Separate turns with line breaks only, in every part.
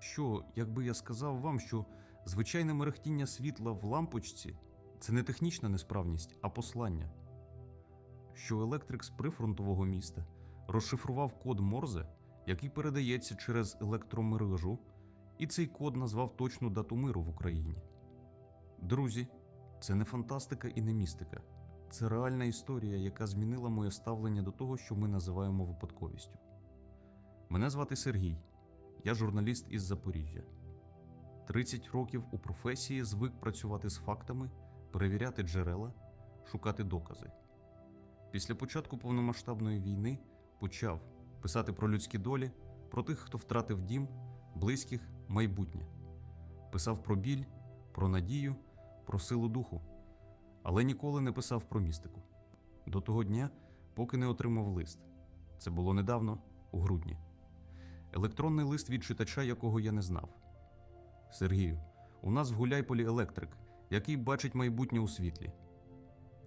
Що, якби я сказав вам, що звичайне мерехтіння світла в лампочці це не технічна несправність, а послання. Що електрик з прифронтового міста розшифрував код Морзе, який передається через електромережу, і цей код назвав точну дату миру в Україні. Друзі, це не фантастика і не містика. Це реальна історія, яка змінила моє ставлення до того, що ми називаємо випадковістю. Мене звати Сергій, я журналіст із Запоріжжя. 30 років у професії звик працювати з фактами, перевіряти джерела, шукати докази. Після початку повномасштабної війни почав писати про людські долі, про тих, хто втратив дім, близьких, майбутнє. Писав про біль, про надію, про силу духу, але ніколи не писав про містику. До того дня, поки не отримав лист. Це було недавно, у грудні. Електронний лист від читача, якого я не знав. Сергію, у нас в Гуляйполі електрик, який бачить майбутнє у світлі.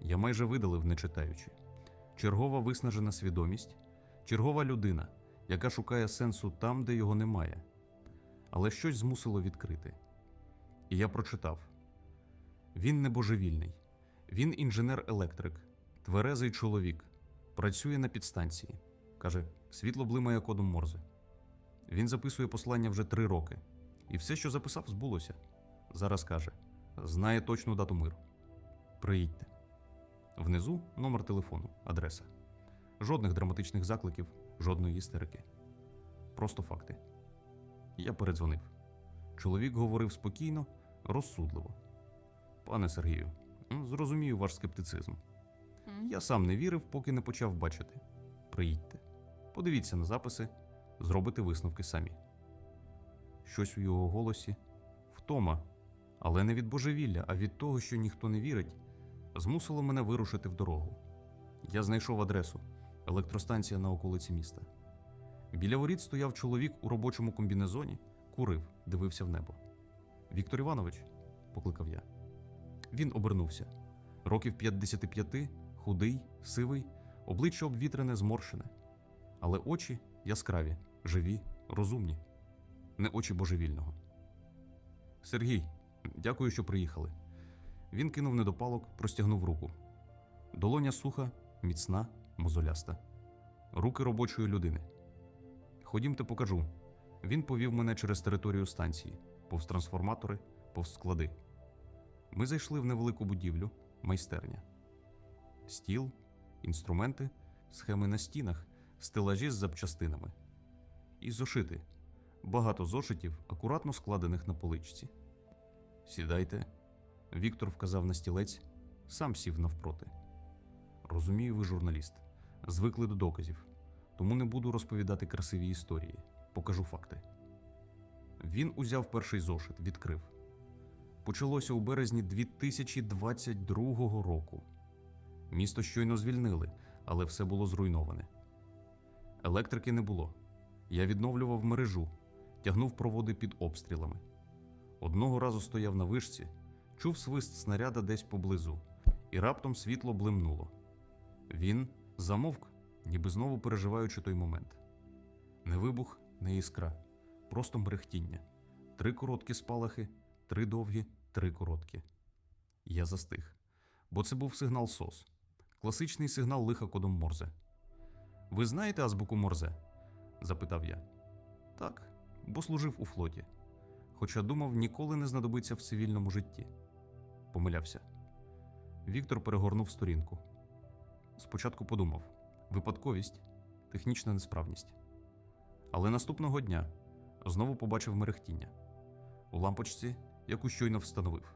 Я майже видалив, не читаючи. Чергова виснажена свідомість, чергова людина, яка шукає сенсу там, де його немає. Але щось змусило відкрити. І я прочитав: він не божевільний, він інженер-електрик, тверезий чоловік, працює на підстанції. Каже, світло блимає кодом Морзе. Він записує послання вже три роки, і все, що записав, збулося. Зараз каже: знає точну дату миру. Приїдьте. Внизу номер телефону, адреса. Жодних драматичних закликів, жодної істерики. Просто факти. Я передзвонив. Чоловік говорив спокійно, розсудливо. Пане Сергію, зрозумію ваш скептицизм. Я сам не вірив, поки не почав бачити. Приїдьте. Подивіться на записи, зробите висновки самі. Щось у його голосі втома, але не від божевілля, а від того, що ніхто не вірить, змусило мене вирушити в дорогу. Я знайшов адресу електростанція на околиці міста. Біля воріт стояв чоловік у робочому комбінезоні, курив, дивився в небо. Віктор Іванович, покликав я. Він обернувся. Років 55, худий, сивий, обличчя обвітрене, зморщене. Але очі яскраві, живі, розумні, не очі божевільного. Сергій, дякую, що приїхали. Він кинув недопалок, простягнув руку. Долоня суха, міцна, мозоляста. Руки робочої людини. Ходімте, покажу. Він повів мене через територію станції, повз трансформатори, повз склади. Ми зайшли в невелику будівлю, майстерня. Стіл, інструменти, схеми на стінах, стелажі з запчастинами. І зошити. Багато зошитів, акуратно складених на поличці. Сідайте. Віктор вказав на стілець, сам сів навпроти. Розумію, ви журналіст, звикли до доказів, тому не буду розповідати красиві історії, покажу факти. Він узяв перший зошит, відкрив. Почалося у березні 2022 року. Місто щойно звільнили, але все було зруйноване. Електрики не було. Я відновлював мережу, тягнув проводи під обстрілами. Одного разу стояв на вишці, чув свист снаряда десь поблизу, і раптом світло блимнуло. Він замовк, ніби знову переживаючи той момент. Не вибух, не іскра, просто мерехтіння. Три короткі спалахи, три довгі, три короткі. Я застиг, бо це був сигнал СОС, класичний сигнал лиха кодом Морзе. Ви знаєте азбуку Морзе? Запитав я. Так, бо служив у флоті. Хоча думав, ніколи не знадобиться в цивільному житті. Помилявся. Віктор перегорнув сторінку. Спочатку подумав: випадковість, технічна несправність. Але наступного дня знову побачив мерехтіння у лампочці, яку щойно встановив.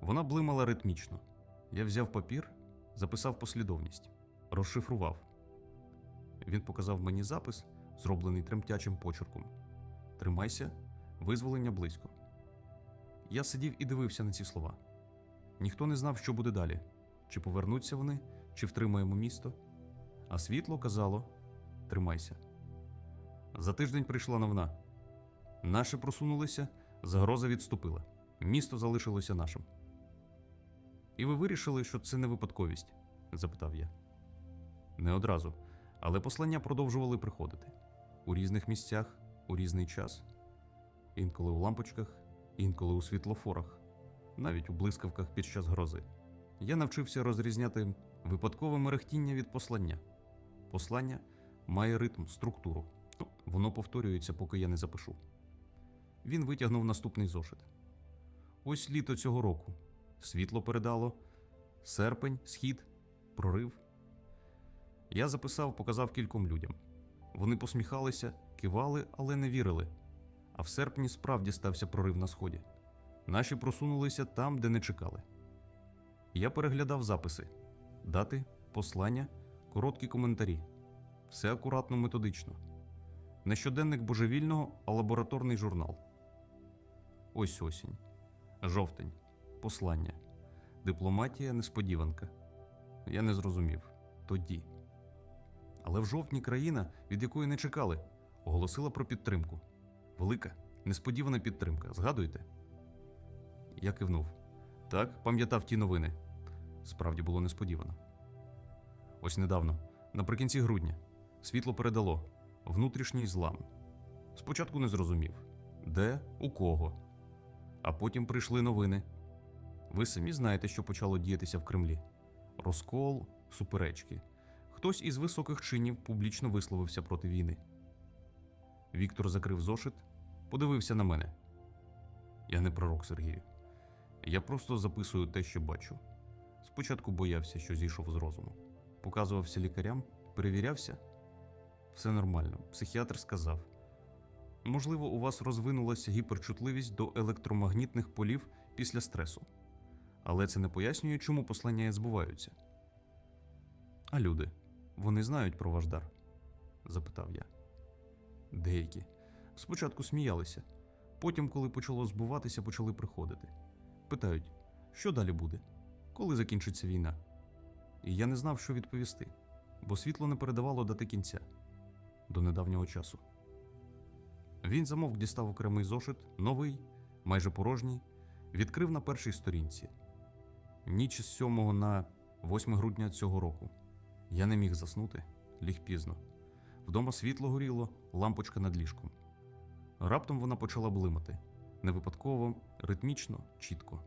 Вона блимала ритмічно. Я взяв папір, записав послідовність, розшифрував. Він показав мені запис, зроблений тремтячим почерком. Тримайся, визволення близько. Я сидів і дивився на ці слова. Ніхто не знав, що буде далі: чи повернуться вони, чи втримаємо місто. А світло казало: тримайся. За тиждень прийшла новина. Наші просунулися, загроза відступила. Місто залишилося нашим. І ви вирішили, що це не випадковість? запитав я. Не одразу, але послання продовжували приходити у різних місцях, у різний час. інколи у лампочках, інколи у світлофорах, навіть у блискавках під час грози. Я навчився розрізняти випадкове мерехтіння від послання. Послання має ритм, структуру. Воно повторюється, поки я не запишу. Він витягнув наступний зошит. Ось літо цього року. Світло передало, серпень, схід, прорив. Я записав, показав кільком людям. Вони посміхалися, кивали, але не вірили. А в серпні справді стався прорив на сході. Наші просунулися там, де не чекали. Я переглядав записи, дати, послання, короткі коментарі. Все акуратно методично. Не щоденник божевільного, а лабораторний журнал. Ось осінь. Жовтень. Послання. Дипломатія несподіванка. Я не зрозумів. Тоді. Але в жовтні країна, від якої не чекали, оголосила про підтримку. Велика, несподівана підтримка. Згадуєте? Я кивнув. Так, пам'ятав ті новини. Справді було несподівано. Ось недавно, наприкінці грудня, світло передало внутрішній злам. Спочатку не зрозумів, де, у кого. А потім прийшли новини. Ви самі знаєте, що почало діятися в Кремлі: розкол, суперечки. Хтось із високих чинів публічно висловився проти війни. Віктор закрив зошит, подивився на мене. Я не пророк Сергію. Я просто записую те, що бачу. Спочатку боявся, що зійшов з розуму. Показувався лікарям, перевірявся. Все нормально. Психіатр сказав: можливо, у вас розвинулася гіперчутливість до електромагнітних полів після стресу. Але це не пояснює, чому послання збуваються. А люди, вони знають про ваш дар? запитав я. Деякі. Спочатку сміялися, потім, коли почало збуватися, почали приходити. Питають, що далі буде, коли закінчиться війна. І я не знав, що відповісти, бо світло не передавало дати кінця до недавнього часу. Він замовк дістав окремий зошит, новий, майже порожній, відкрив на першій сторінці. Ніч з 7 на 8 грудня цього року. Я не міг заснути, ліг пізно. Вдома світло горіло, лампочка над ліжком. Раптом вона почала блимати не випадково, ритмічно, чітко.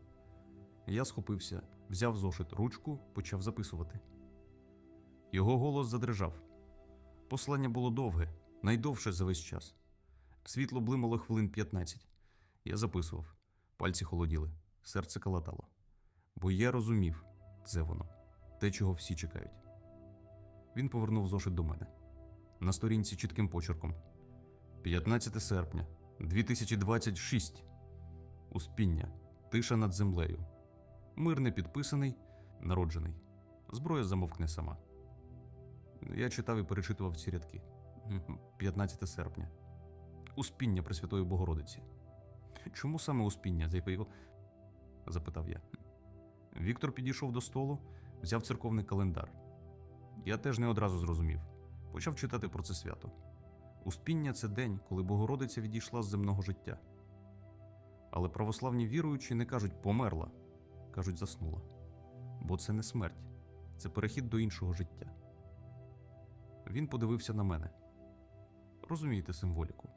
Я схопився, взяв зошит, ручку, почав записувати. Його голос задрижав. Послання було довге, найдовше за весь час. Світло блимало хвилин 15. Я записував, пальці холоділи, серце калатало. Бо я розумів, це воно, те, чого всі чекають. Він повернув зошит до мене. На сторінці чітким почерком. 15 серпня 2026. Успіння. Тиша над землею. Мир не підписаний, народжений. Зброя замовкне сама. Я читав і перечитував ці рядки. 15 серпня. Успіння Пресвятої Богородиці. Чому саме успіння? запитав- я. Віктор підійшов до столу, взяв церковний календар. Я теж не одразу зрозумів. Почав читати про це свято. Успіння це день, коли Богородиця відійшла з земного життя. Але православні віруючі не кажуть померла, кажуть заснула. Бо це не смерть, це перехід до іншого життя. Він подивився на мене. Розумієте символіку.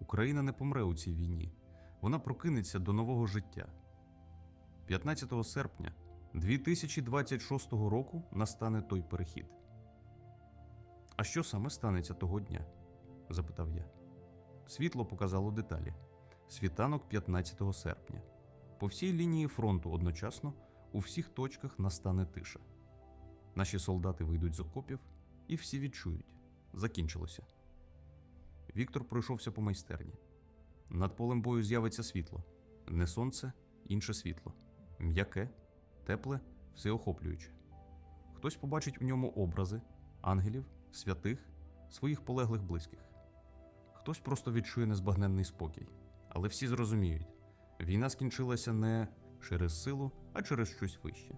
Україна не помре у цій війні, вона прокинеться до нового життя. 15 серпня 2026 року настане той перехід. А що саме станеться того дня? запитав я. Світло показало деталі. Світанок 15 серпня. По всій лінії фронту одночасно у всіх точках настане тиша. Наші солдати вийдуть з окопів, і всі відчують закінчилося. Віктор пройшовся по майстерні. Над полем бою з'явиться світло. Не сонце, інше світло. М'яке, тепле, всеохоплююче. Хтось побачить в ньому образи ангелів, святих, своїх полеглих близьких. Хтось просто відчує незбагненний спокій. Але всі зрозуміють, війна скінчилася не через силу, а через щось вище.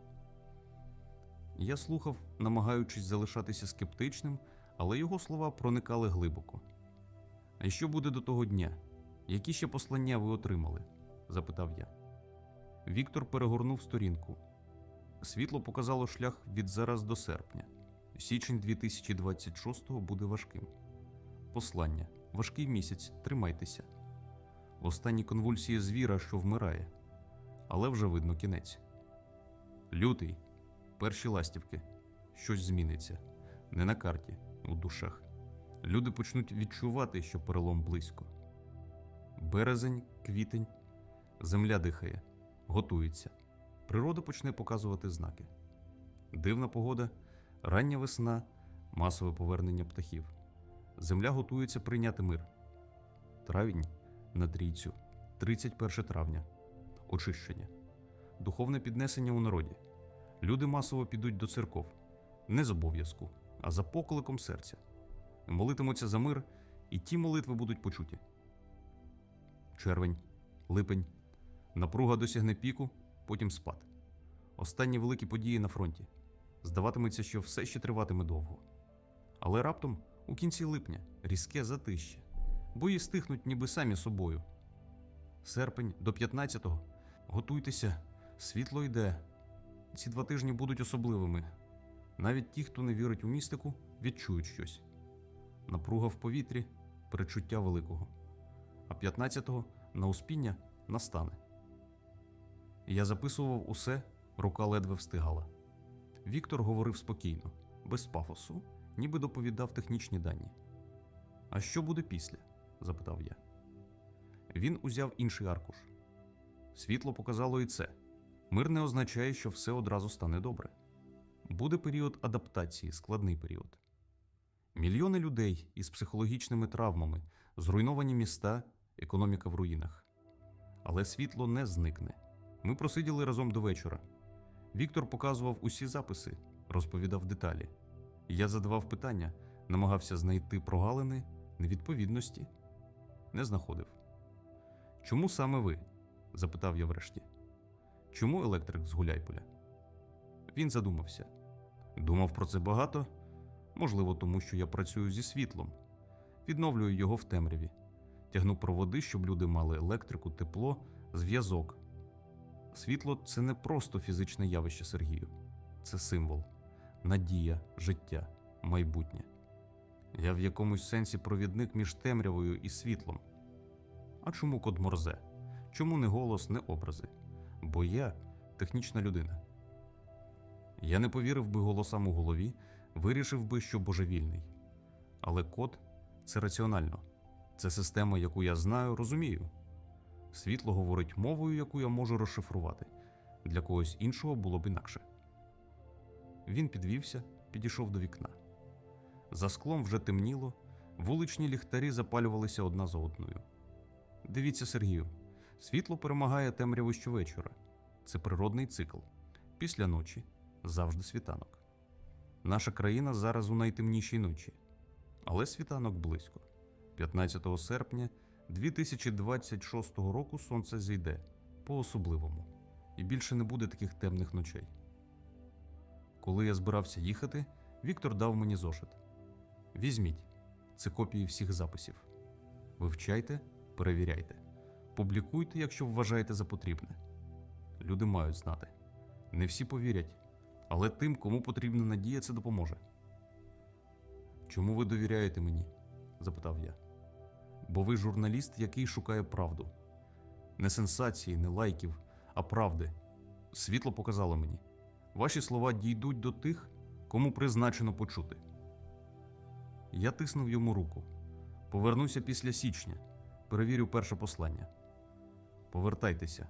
Я слухав, намагаючись залишатися скептичним, але його слова проникали глибоко. А що буде до того дня? Які ще послання ви отримали? запитав я. Віктор перегорнув сторінку. Світло показало шлях від зараз до серпня. Січень 2026-го буде важким. Послання. Важкий місяць. Тримайтеся. в останній конвульсії звіра, що вмирає, але вже видно кінець. Лютий, перші ластівки, щось зміниться, не на карті, у душах. Люди почнуть відчувати, що перелом близько. Березень, квітень, земля дихає, готується. Природа почне показувати знаки. Дивна погода, рання весна, масове повернення птахів. Земля готується прийняти мир. Травень на трійцю, 31 травня. Очищення. Духовне піднесення у народі. Люди масово підуть до церков. Не з обов'язку, а за покликом серця. Молитимуться за мир, і ті молитви будуть почуті. Червень, липень. Напруга досягне піку, потім спад. Останні великі події на фронті. Здаватиметься, що все ще триватиме довго. Але раптом, у кінці липня, різке затище. Бої стихнуть ніби самі собою. Серпень до 15-го. Готуйтеся, світло йде. Ці два тижні будуть особливими. Навіть ті, хто не вірить у містику, відчують щось. Напруга в повітрі, перечуття великого. А 15-го на успіння настане. Я записував усе, рука ледве встигала. Віктор говорив спокійно, без пафосу, ніби доповідав технічні дані. А що буде після? запитав я. Він узяв інший аркуш. Світло показало і це. Мир не означає, що все одразу стане добре. Буде період адаптації, складний період. Мільйони людей із психологічними травмами, зруйновані міста, економіка в руїнах. Але світло не зникне. Ми просиділи разом до вечора. Віктор показував усі записи, розповідав деталі. Я задавав питання, намагався знайти прогалини, невідповідності. Не знаходив. Чому саме ви? запитав я врешті. Чому електрик з Гуляйполя? Він задумався. Думав про це багато, можливо, тому що я працюю зі світлом, відновлюю його в темряві, тягну проводи, щоб люди мали електрику, тепло, зв'язок. Світло це не просто фізичне явище Сергію, це символ, надія, життя, майбутнє. Я в якомусь сенсі провідник між темрявою і світлом. А чому код Морзе? Чому не голос, не образи? Бо я технічна людина. Я не повірив би голосам у голові, вирішив би, що божевільний. Але код це раціонально, це система, яку я знаю, розумію. Світло говорить мовою, яку я можу розшифрувати. Для когось іншого було б інакше. Він підвівся, підійшов до вікна. За склом вже темніло, вуличні ліхтарі запалювалися одна за одною. Дивіться, Сергію, світло перемагає темряву щовечора. Це природний цикл. Після ночі завжди світанок. Наша країна зараз у найтемнішій ночі, але світанок близько. 15 серпня 2026 року сонце зійде по-особливому, і більше не буде таких темних ночей. Коли я збирався їхати, Віктор дав мені зошит. Візьміть, це копії всіх записів. Вивчайте, перевіряйте, публікуйте, якщо вважаєте за потрібне. Люди мають знати. Не всі повірять, але тим, кому потрібна надія, це допоможе. Чому ви довіряєте мені? запитав я. Бо ви журналіст, який шукає правду. Не сенсації, не лайків, а правди. Світло показало мені. Ваші слова дійдуть до тих, кому призначено почути. Я тиснув йому руку. Повернуся після січня. Перевірю перше послання. Повертайтеся,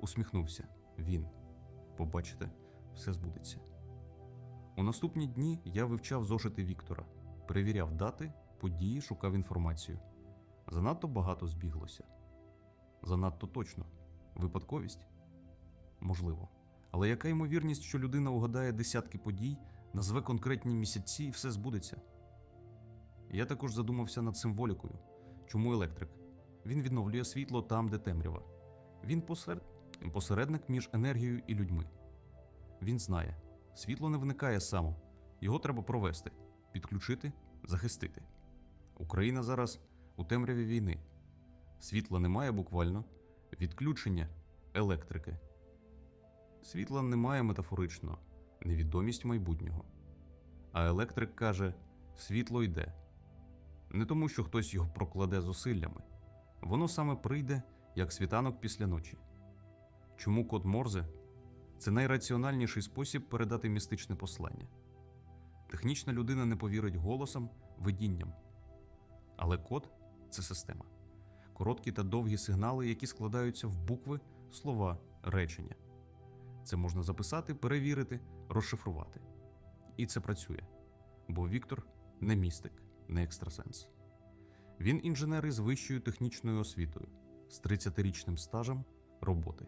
усміхнувся він. Побачите, все збудеться. У наступні дні я вивчав зошити Віктора, перевіряв дати, події, шукав інформацію. Занадто багато збіглося. Занадто точно. Випадковість? Можливо. Але яка ймовірність, що людина угадає десятки подій, назве конкретні місяці і все збудеться? Я також задумався над символікою. Чому електрик? Він відновлює світло там, де темрява. Він посеред... посередник між енергією і людьми. Він знає, світло не виникає само, його треба провести, підключити, захистити. Україна зараз у темряві війни. Світла немає буквально, відключення електрики. Світла немає метафорично, невідомість майбутнього. А електрик каже: світло йде. Не тому, що хтось його прокладе зусиллями, Воно саме прийде, як світанок після ночі. Чому код Морзе це найраціональніший спосіб передати містичне послання. Технічна людина не повірить голосам, видінням. Але код це система. Короткі та довгі сигнали, які складаються в букви, слова, речення. Це можна записати, перевірити, розшифрувати. І це працює. Бо Віктор не містик, не екстрасенс. Він інженер із вищою технічною освітою, з 30-річним стажем роботи.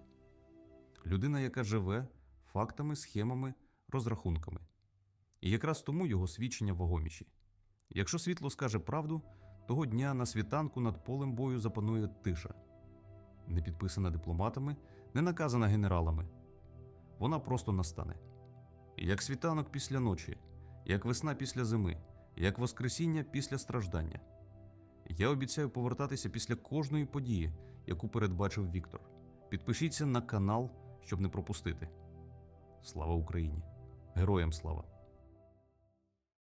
Людина, яка живе фактами, схемами, розрахунками. І якраз тому його свідчення вагоміші. Якщо світло скаже правду, того дня на світанку над полем бою запанує тиша, не підписана дипломатами, не наказана генералами. Вона просто настане. Як світанок після ночі, як весна після зими, як воскресіння після страждання. Я обіцяю повертатися після кожної події, яку передбачив Віктор. Підпишіться на канал, щоб не пропустити. Слава Україні! Героям слава!